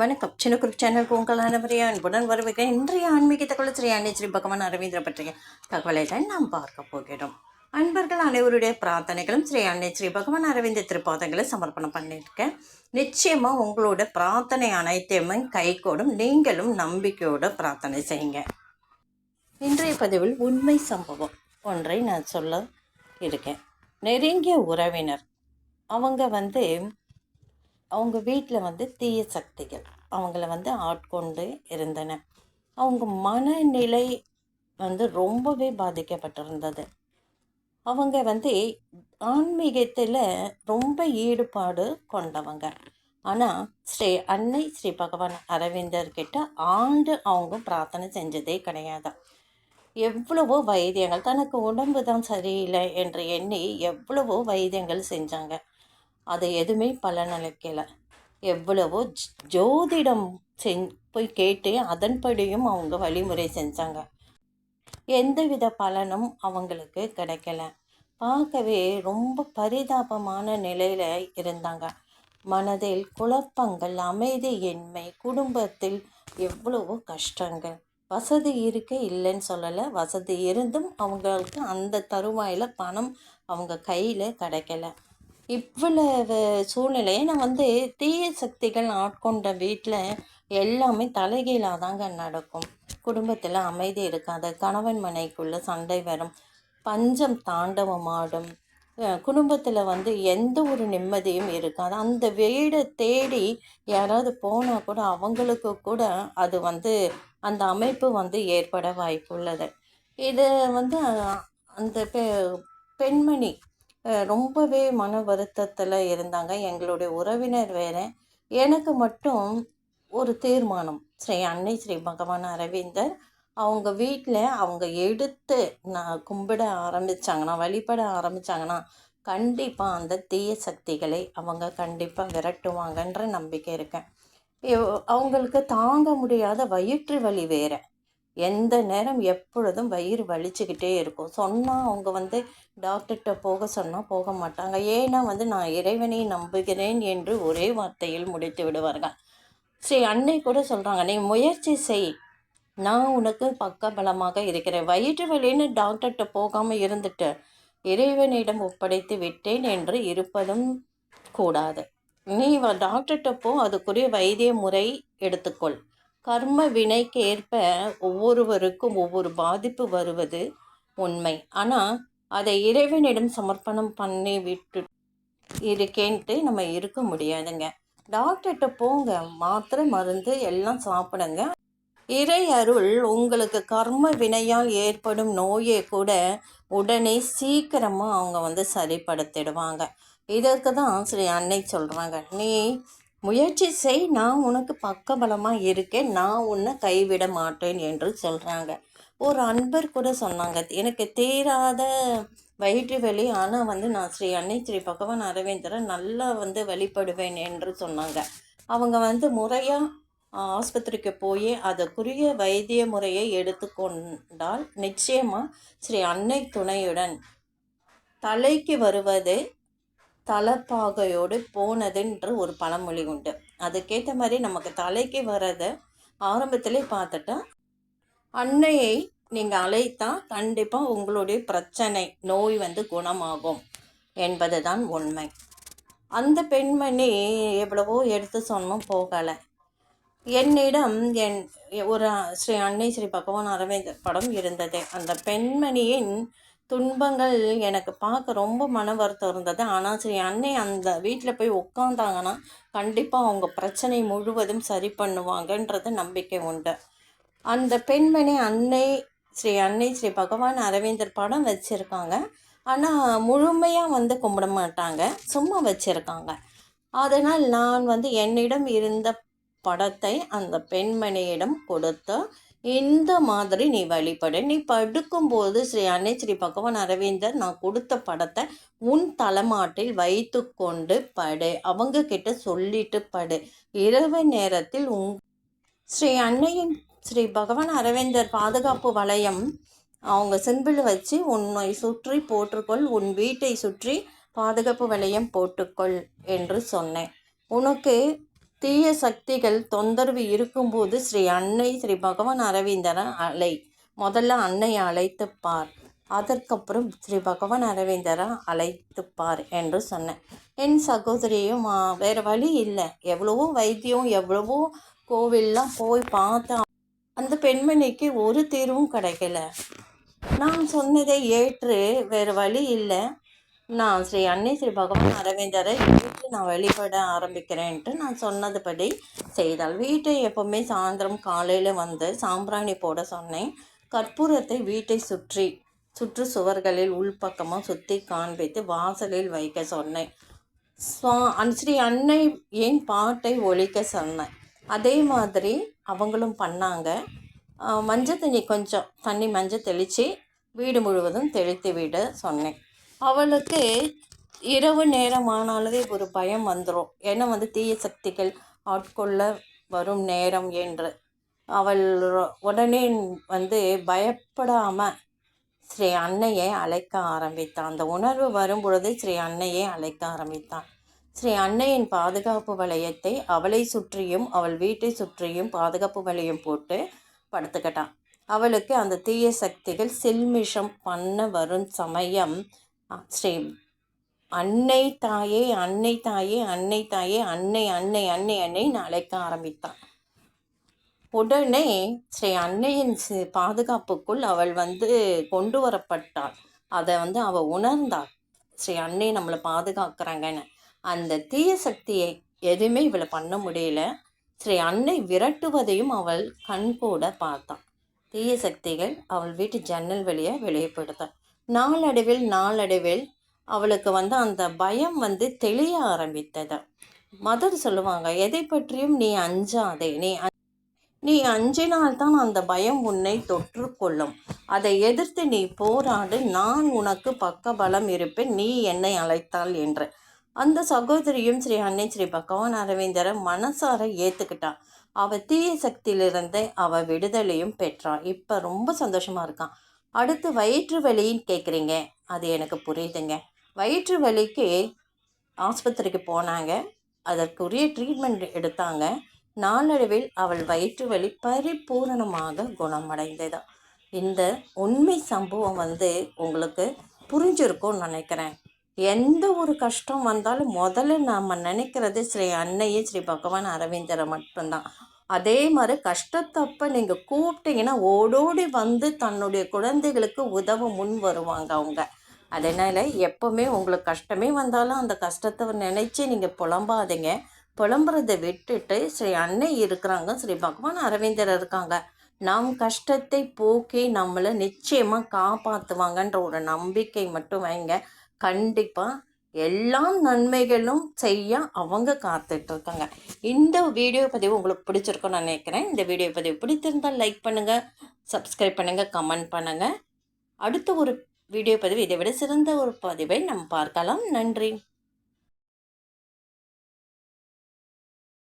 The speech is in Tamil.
வணக்கம். சின்ன குரூப் சேனலுக்கு உங்கள் அனைவரையும் அன்புடன் வரவேற்க இன்றைய ஆன்மீக தகவல் ஸ்ரீ அன்னை ஸ்ரீ பகவான் அரவிந்திர பற்றிய தகவலை தான் நாம் பார்க்க போகிறோம். அன்பர்கள் அனைவருடைய பிரார்த்தனைகளும் ஸ்ரீ அன்னை ஸ்ரீ பகவான் அரவிந்த திருப்பாதங்களை சமர்ப்பணம் பண்ணியிருக்கேன் நிச்சயமாக உங்களோட பிரார்த்தனை அனைத்தையுமே கைகூடும் நீங்களும் நம்பிக்கையோட பிரார்த்தனை செய்யுங்க. இன்றைய பதிவில் உண்மை சம்பவம் ஒன்றை நான் சொல்ல இருக்கேன். நெருங்கிய உறவினர். அவங்க வந்து அவங்க வீட்டில் வந்து தீய சக்திகள் அவங்கள வந்து ஆட்கொண்டு இருந்தன. அவங்க மனநிலை வந்து ரொம்பவே பாதிக்கப்பட்டிருந்தது. அவங்க வந்து ஆன்மீகத்தில் ரொம்ப ஈடுபாடு கொண்டவங்க. ஆனால் ஸ்ரீ அன்னை ஸ்ரீ பகவான் அரவிந்தர்கிட்ட ஆண்டு அவங்க பிரார்த்தனை செஞ்சதே கிடையாது. எவ்வளவோ வைத்தியங்கள் தனக்கு உடம்பு தான் சரியில்லை என்று எண்ணி எவ்வளவோ வைத்தியங்கள் செஞ்சாங்க. அது எதுவுமே பலனளிக்கல. எவ்வளவோ ஜோதிடம் செஞ் போய் கேட்டு அதன்படியும் அவங்க வழிமுறை செஞ்சாங்க. எந்தவித பலனும் அவங்களுக்கு கிடைக்கல. பார்க்கவே ரொம்ப பரிதாபமான நிலையில் இருந்தாங்க. மனதில் குழப்பங்கள் அமைதியின்மை குடும்பத்தில் எவ்வளவோ கஷ்டங்கள். வசதி இருக்க இல்லைன்னு சொல்லலை. வசதி இருந்தும் அவங்களுக்கு அந்த தருவாயில் பணம் அவங்க கையில் கிடைக்கல. இவ்வளவு சூழ்நிலையை நான் வந்து தீய சக்திகள் ஆட்கொண்ட வீட்டில் எல்லாமே தலைகீழாக தாங்க நடக்கும். குடும்பத்தில் அமைதி இருக்காது. கணவன் மனைக்குள்ள சண்டை வரும். பஞ்சம் தாண்டவமாடும் குடும்பத்தில் வந்து எந்த ஒரு நிம்மதியும் இருக்காது. அந்த வீடை தேடி யாராவது போனால் கூட அவங்களுக்கு கூட அது வந்து அந்த அமைப்பு வந்து ஏற்பட வாய்ப்புள்ளது. இது வந்து அந்த பெ பெண்மணி ரொம்பவே மன வருத்தத்தில் இருந்தாங்க எங்களுடைய உறவினர் வேறு. எனக்கு மட்டும் ஒரு தீர்மானம். ஸ்ரீ அன்னை ஸ்ரீ பகவான் அரவிந்தர் அவங்க வீட்டில் அவங்க எடுத்து நான் கும்பிட ஆரம்பிச்சாங்கன்னா வழிபட ஆரம்பிச்சாங்கன்னா கண்டிப்பாக அந்த தீய சக்திகளை அவங்க கண்டிப்பாக விரட்டுவாங்கன்ற நம்பிக்கை இருக்கேன். அவங்களுக்கு தாங்க முடியாத வயிற்று வலி வேறு. எந்த நேரம் எப்பொழுதும் வயிறு வலிச்சுக்கிட்டே இருக்கும். சொன்னால் அவங்க வந்து டாக்டர்கிட்ட போக சொன்னால் போக மாட்டாங்க. ஏன்னா வந்து நான் இறைவனை நம்புகிறேன் என்று ஒரே வார்த்தையில் முடித்து விடுவார்கள். ஸ்ரீ அன்னை கூட சொல்கிறாங்க நீ முயற்சி செய். நான் உனக்கு பக்கபலமாக இருக்கிறேன். வயிற்று வலின்னு டாக்டர்கிட்ட போகாமல் இருந்துட்டு இறைவனிடம் ஒப்படைத்து விட்டேன் என்று இருப்பதும் கூடாது. நீ வ- டாக்டர்கிட்ட போ. அதுக்குரிய வைத்திய முறை எடுத்துக்கொள். கர்ம வினைக்கு ஏற்ப ஒவ்வொருவருக்கும் ஒவ்வொரு பாதிப்பு வருவது உண்மை. ஆனால் அதை இறைவனிடம் சமர்ப்பணம் பண்ணி விட்டு இருக்கேன்ட்டு நம்ம இருக்க முடியாதுங்க. டாக்டர்கிட்ட போங்க மாத்திரை மருந்து எல்லாம் சாப்பிடுங்க. இறை அருள் உங்களுக்கு கர்ம வினையால் ஏற்படும் நோயை கூட உடனே சீக்கிரமாக அவங்க வந்து சரிப்படுத்திடுவாங்க. இதற்கு தான் ஸ்ரீ அன்னை சொல்கிறாங்க நீ முயற்சி செய் நான் உனக்கு பக்கபலமாக இருக்கேன் நான் உன்னை கைவிட மாட்டேன் என்று சொல்கிறாங்க ஒரு அன்பர் கூட சொன்னாங்க. எனக்கு தீராத வயிற்று வலி ஆனால் வந்து நான் ஸ்ரீ அன்னை ஸ்ரீ பகவான் அரவிந்தரை நல்லா வந்து வழிபடுவேன் என்று சொன்னாங்க. அவங்க வந்து முறையாக ஆஸ்பத்திரிக்கு போய் அதற்குரிய வைத்திய முறையை எடுத்துக்கொண்டால் நிச்சயமாக ஸ்ரீ அன்னை துணையுடன் தலைக்கு வருவது தலைப்பாகையோடு போனதுன்ற ஒரு பழமொழி உண்டு. அதுக்கேற்ற மாதிரி நமக்கு தலைக்கு வரதை ஆரம்பத்திலே பார்த்துட்டா அன்னையை நீங்கள் அழைத்தா கண்டிப்பாக உங்களுடைய பிரச்சனை நோய் வந்து குணமாகும் என்பது தான் உண்மை. அந்த பெண்மணி எவ்வளவோ எடுத்து சொன்னோம் போகலை. என்னிடம் என் ஒரு ஸ்ரீ அன்னை ஸ்ரீ பகவான் அரவிந்தர் படம் இருந்தது. அந்த பெண்மணியின் துன்பங்கள் எனக்கு பார்க்க ரொம்ப மன வருத்தம் இருந்தது. ஆனால் ஸ்ரீ அன்னை அந்த வீட்டில் போய் உட்காந்தாங்கன்னா கண்டிப்பாக அவங்க பிரச்சனை முழுவதும் சரி பண்ணுவாங்கன்றது நம்பிக்கை உண்டு. அந்த பெண்மணி அன்னை ஸ்ரீ அன்னை ஸ்ரீ பகவான் அரவிந்தர் படம் வச்சுருக்காங்க. ஆனால் முழுமையாக வந்து கும்பிட மாட்டாங்க. சும்மா வச்சுருக்காங்க. அதனால் நான் வந்து என்னிடம் இருந்த படத்தை அந்த பெண்மணியிடம் கொடுத்து இந்த மாதிரி நீ வழிபடு. நீ படுக்கும்போது ஸ்ரீ அன்னை ஸ்ரீ பகவான் அரவிந்தர் நான் கொடுத்த படத்தை உன் தலைமாட்டில் வைத்து கொண்டு படு. அவங்க கிட்ட சொல்லிட்டு படு. இரவு நேரத்தில் உங் ஸ்ரீ அன்னையின் ஸ்ரீ பகவான் அரவிந்தர் பாதுகாப்பு வளையம் அவங்க சிம்பிள் வச்சு உன்னை சுற்றி போற்றுக்கொள். உன் வீட்டை சுற்றி பாதுகாப்பு வளையம் போட்டுக்கொள் என்று சொன்னேன். உனக்கு தீய சக்திகள் தொந்தரவு இருக்கும்போது ஸ்ரீ அன்னை ஸ்ரீ பகவான் அரவிந்தரன் அலை முதல்ல அன்னையை அழைத்து பார். அதற்கப்புறம் ஸ்ரீ பகவான் அரவிந்தரை அழைத்துப்பார் என்று சொன்னேன். என் சகோதரியும் வேறு வழி இல்லை. எவ்வளவோ வைத்தியம் எவ்வளவோ கோவில்லாம் போய் பார்த்தா அந்த பெண்மணிக்கு ஒரு தீர்வும் கிடைக்கல. நான் சொன்னதை ஏற்று வேறு வழி இல்லை. நான் ஸ்ரீ அன்னை ஸ்ரீ பகவான் அரவிந்தரை வீட்டு நான் வழிபட ஆரம்பிக்கிறேன்ட்டு நான் சொன்னதுபடி செய்தால் வீட்டை எப்போவுமே சாயந்தரம் காலையில் வந்து சாம்பிராணி போட சொன்னேன். கற்பூரத்தை வீட்டை சுற்றி சுற்று சுவர்களில் உள்பக்கமாக சுற்றி காண்பித்து வாசலில் வைக்க சொன்னேன். ஸ்வா ஸ்ரீ அன்னை ஏன் பாட்டை ஒழிக்க சொன்னேன் அதே மாதிரி அவங்களும் பண்ணாங்க. மஞ்சள் தண்ணி கொஞ்சம் தண்ணி மஞ்சள் தெளித்து வீடு முழுவதும் தெளித்து விட சொன்னேன். அவளுக்கு இரவு நேரம் ஆனாலே ஒரு பயம் வந்துடும் ஏன்னா வந்து தீய சக்திகள் ஆட்கொள்ள வரும் நேரம் என்று. அவள் உடனே வந்து பயப்படாமல் ஸ்ரீ அன்னையை அழைக்க ஆரம்பித்தான் அந்த உணர்வு வரும்பொழுது ஸ்ரீ அன்னையை அழைக்க ஆரம்பித்தான் ஸ்ரீ அன்னையின் பாதுகாப்பு வளையத்தை அவளை சுற்றியும் அவள் வீட்டை சுற்றியும் பாதுகாப்பு வளையம் போட்டு படுத்துக்கிட்டான் அவளுக்கு அந்த தீய சக்திகள் சில்மிஷம் பண்ண வரும் சமயம் ஸ்ரீ அன்னை தாயே அன்னை தாயே அன்னை தாயே அன்னை அன்னை அன்னை அன்னைன்னு அழைக்க ஆரம்பித்தான். உடனே ஸ்ரீ அன்னையின் பாதுகாப்புக்குள் அவள் வந்து கொண்டு வரப்பட்டாள். அதை வந்து அவள் உணர்ந்தாள். ஸ்ரீ அன்னை நம்மளை பாதுகாக்கிறாங்கன்னு. அந்த தீய சக்தியை எதுவுமே இவளை பண்ண முடியல. ஸ்ரீ அன்னை விரட்டுவதையும் அவள் கண்கூட பார்த்தாள் தீய சக்திகள் அவள் வீட்டு ஜன்னல் வழியாக வெளியப்படுத்தாள் நாளடைவில் நாளடைவில் அவளுக்கு வந்து அந்த பயம் வந்து தெளிய ஆரம்பித்தது. மதர் சொல்லுவாங்க எதை பற்றியும் நீ அஞ்சாதே. நீ நீ அஞ்சினால்தான் அந்த பயம் உன்னை தொற்று கொள்ளும். அதை எதிர்த்து நீ போராடு. நான் உனக்கு பக்க பலம் இருப்பேன். நீ என்னை அழைத்தாள் என்று. அந்த சகோதரியும் ஸ்ரீ அன்னை ஸ்ரீ பகவான் அரவிந்தரை மனசார ஏற்றுக்கிட்டான் அவ தீய சக்தியிலிருந்து அவ விடுதலையும் பெற்றான் இப்போ ரொம்ப சந்தோஷமா இருக்கான். அடுத்து வயிற்று வலின்னு கேட்குறீங்க அது எனக்கு புரியுதுங்க. வயிற்று வலிக்கு ஆஸ்பத்திரிக்கு போனாங்க. அதற்குரிய ட்ரீட்மெண்ட் எடுத்தாங்க. நாளடைவில் அவள் வயிற்று வலி பரிபூரணமாக குணமடைந்தது. இந்த உண்மை சம்பவம் வந்து உங்களுக்கு புரிஞ்சிருக்கும்னு நினைக்கிறேன். எந்த ஒரு கஷ்டம் வந்தாலும் முதல்ல நாம் நினைக்கிறது ஸ்ரீ அன்னையே ஸ்ரீ பகவான் அரவிந்தரை மட்டும்தான். அதே மாதிரி கஷ்டத்தப்ப நீங்கள் கூப்பிட்டீங்கன்னா ஓடோடி வந்து தன்னுடைய குழந்தைகளுக்கு உதவ முன் வருவாங்க அவங்க. அதனால் எப்போவுமே உங்களுக்கு கஷ்டமே வந்தாலும் அந்த கஷ்டத்தை நினச்சி நீங்கள் புலம்பாதீங்க. புலம்புறதை விட்டுட்டு ஸ்ரீ அன்னை இருக்கிறாங்க ஸ்ரீ பகவான் அரவிந்தர் இருக்காங்க. நம் கஷ்டத்தை போக்கி நம்மளை நிச்சயமாக காப்பாற்றுவாங்கன்ற ஒரு நம்பிக்கை மட்டும் வைங்க. கண்டிப்பாக எல்லா நன்மைகளும் செய்ய அவங்க காத்துட்டு இருக்காங்க இந்த வீடியோ பதிவு உங்களுக்கு பிடிச்சிருக்கும்னு நான் நினைக்கிறேன். இந்த வீடியோ பதிவு பிடித்திருந்தால் லைக் பண்ணுங்கள் சப்ஸ்கிரைப் பண்ணுங்கள் கமெண்ட் பண்ணுங்கள் அடுத்த ஒரு வீடியோ பதிவு இதை விட சிறந்த ஒரு பதிவை நம்ம பார்க்கலாம். நன்றி.